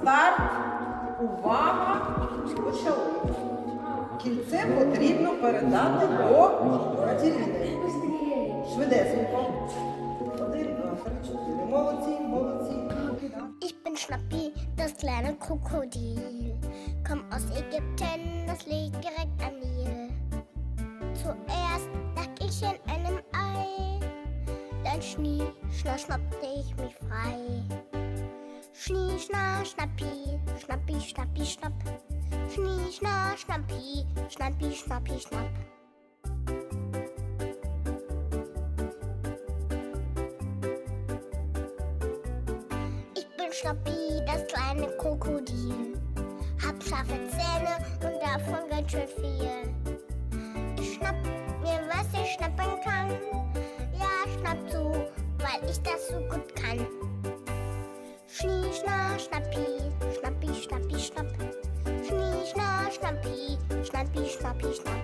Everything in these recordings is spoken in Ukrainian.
старт. Увага. Почали. Кільце потрібно передати до Катерини. Швидесенько. Один, два, три, чотири. Молодці, молодці. Ich bin Schnappi, das kleine Krokodil. Komm aus Ägypten, das liegt direkt am Nil. Zuerst lag ich in einem Ei, dann schnie, schna, schnappte ich mich frei. Schnie, schna, schnappi, schnappi, schnappi, schnapp. Schnie, schna, schnappi, schnappi, schnappi, schnapp. Ich bin Schnappi, das kleine Krokodil. Hab scharfe Zähne und davon ganz schön viel. Ich schnapp mir, was ich schnappen kann. Ja, schnapp zu, weil ich das so gut kann. Schnappi, schnappi, schnappi, schnapp. Schnie, schna, schnappi, schnappi, schnappi, schnapp.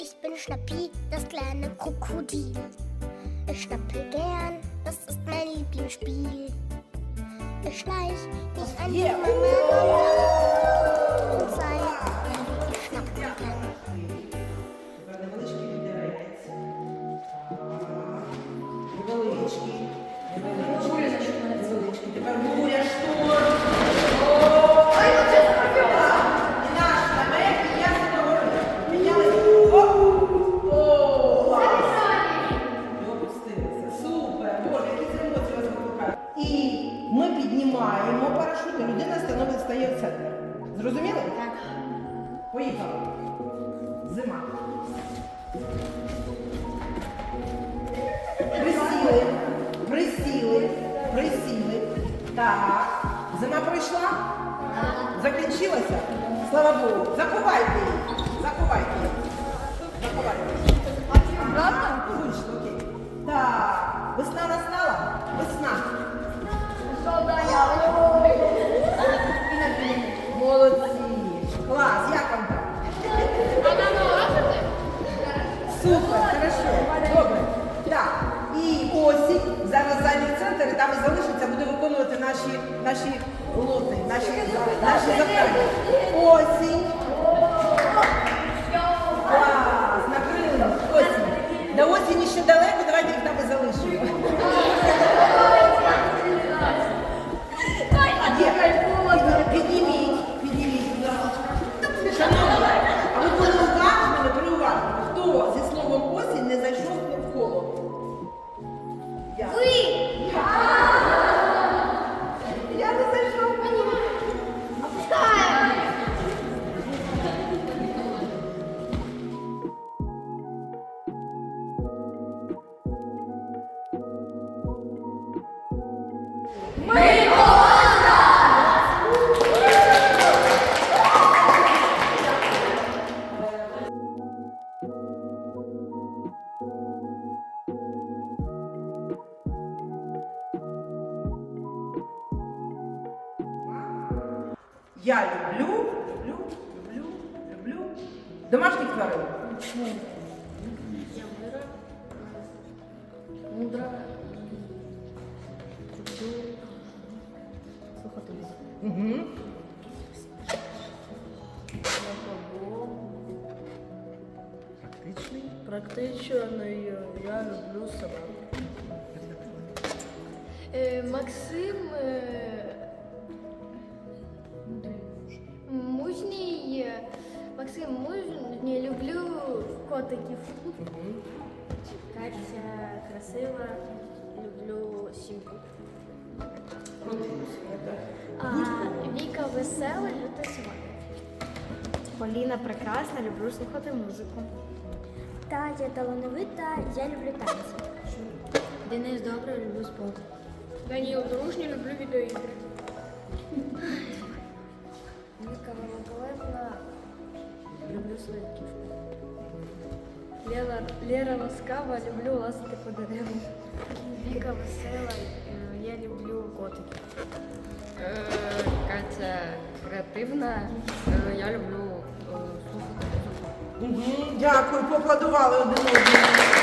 Ich bin Schnappi, das kleine Krokodil. Ich schnappe gern, das ist mein Lieblingsspiel. Ich schleich mich an die. Mama Зрозуміли? Так. Поїхали. Зима. Присіли, присіли, присіли. Так. Зима пройшла? Закінчилася? Слава Богу. Заховайте її. Заховайте її. Заховайте. Правда? Так. Весна Супер, хорошо. Добре. Так. І осінь. Зараз задній центр, і там і залишиться, буде виконувати наші, наші лоти, наші, наші завдання. Я люблю, люблю, люблю, люблю домашніх тварин. Мудра. Угу. Практичний. Практичною я люблю собаку. Е, Максим Максим мужній, люблю котиків. Катя красива, люблю сім'ю. А Віка весела, люблю собак. Поліна прекрасна, люблю слухати музику. Тая талановита, я люблю танці. Денис добре, люблю спорт. Даніл дружній, люблю відеоігри. Сливків. Лера, Лера ласкава, люблю лазити по деревам. Віка весела, е, я люблю котиків. Катя креативна. Е, Я люблю е, слухати. Дякую, поплодували один одному.